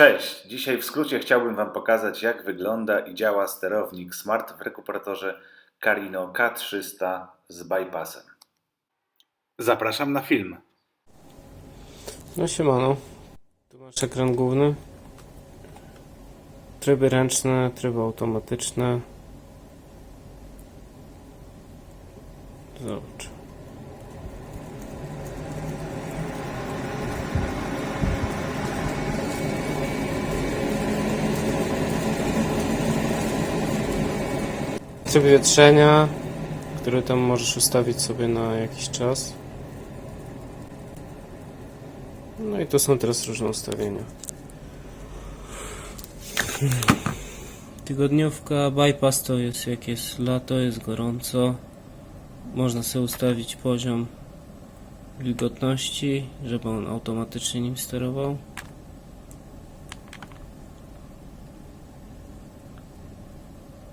Cześć! Dzisiaj w skrócie chciałbym Wam pokazać, jak wygląda i działa sterownik Smart w rekuperatorze Carino K300 z bypassem. Zapraszam na film. No siemano. Tu masz ekran główny. Tryby ręczne, tryby automatyczne. Zobacz. Tryb wietrzenia, który tam możesz ustawić sobie na jakiś czas. No i to są teraz różne ustawienia. Tygodniówka, bypass to jest jak jest lato, jest gorąco. Można sobie ustawić poziom wilgotności, żeby on automatycznie nim sterował.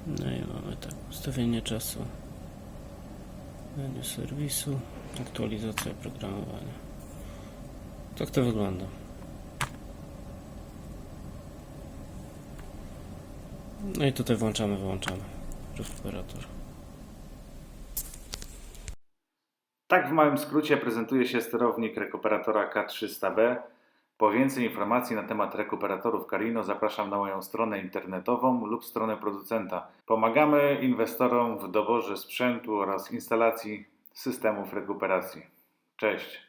No i mamy tak, ustawienie czasu, menu serwisu, aktualizacja programowania. Tak to wygląda. No i tutaj włączamy, wyłączamy rekuperator. Tak w małym skrócie prezentuje się sterownik rekuperatora K300B. Po więcej informacji na temat rekuperatorów Carino zapraszam na moją stronę internetową lub stronę producenta. Pomagamy inwestorom w doborze sprzętu oraz instalacji systemów rekuperacji. Cześć!